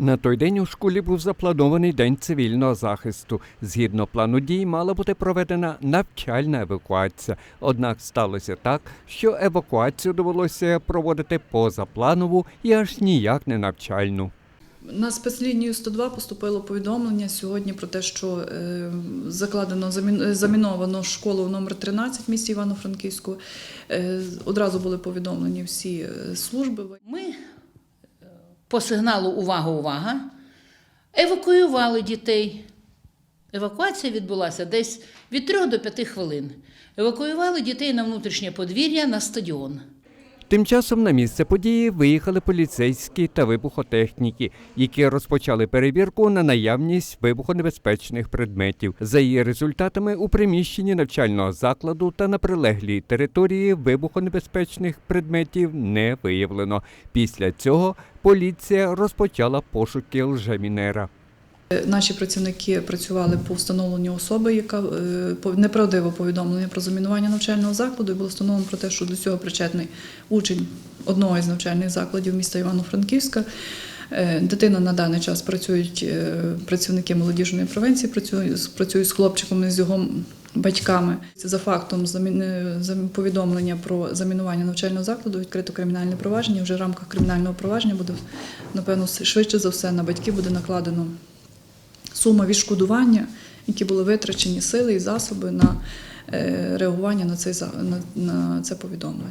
На той день у школі був запланований день цивільного захисту. Згідно плану дій, мала бути проведена навчальна евакуація. Однак сталося так, що евакуацію довелося проводити позапланову і аж ніяк не навчальну. На спецлінію 102 поступило повідомлення сьогодні про те, що е, закладено замін- заміновано школу номер 13 в місті Івано-Франківську. Е, одразу були повідомлені всі е, служби. Ми по сигналу Увага, увага! евакуювали дітей. Евакуація відбулася десь від 3 до 5 хвилин. Евакуювали дітей на внутрішнє подвір'я на стадіон. Тим часом на місце події виїхали поліцейські та вибухотехніки, які розпочали перевірку на наявність вибухонебезпечних предметів. За її результатами у приміщенні навчального закладу та на прилеглій території вибухонебезпечних предметів не виявлено. Після цього поліція розпочала пошуки лжемінера. Наші працівники працювали по встановленню особи, яка е, неправдиво повідомлення про замінування навчального закладу. І було встановлено про те, що до цього причетний учень одного із навчальних закладів міста Івано-Франківська. Е, Дитина на даний час працюють е, працівники молодіжної превенції, працюють, працюють з хлопчиком і з його батьками. За фактом повідомлення про замінування навчального закладу відкрито кримінальне провадження. Вже в рамках кримінального провадження буде напевно швидше за все на батьків буде накладено сума відшкодування, які були витрачені сили і засоби на е, реагування на, це повідомлення.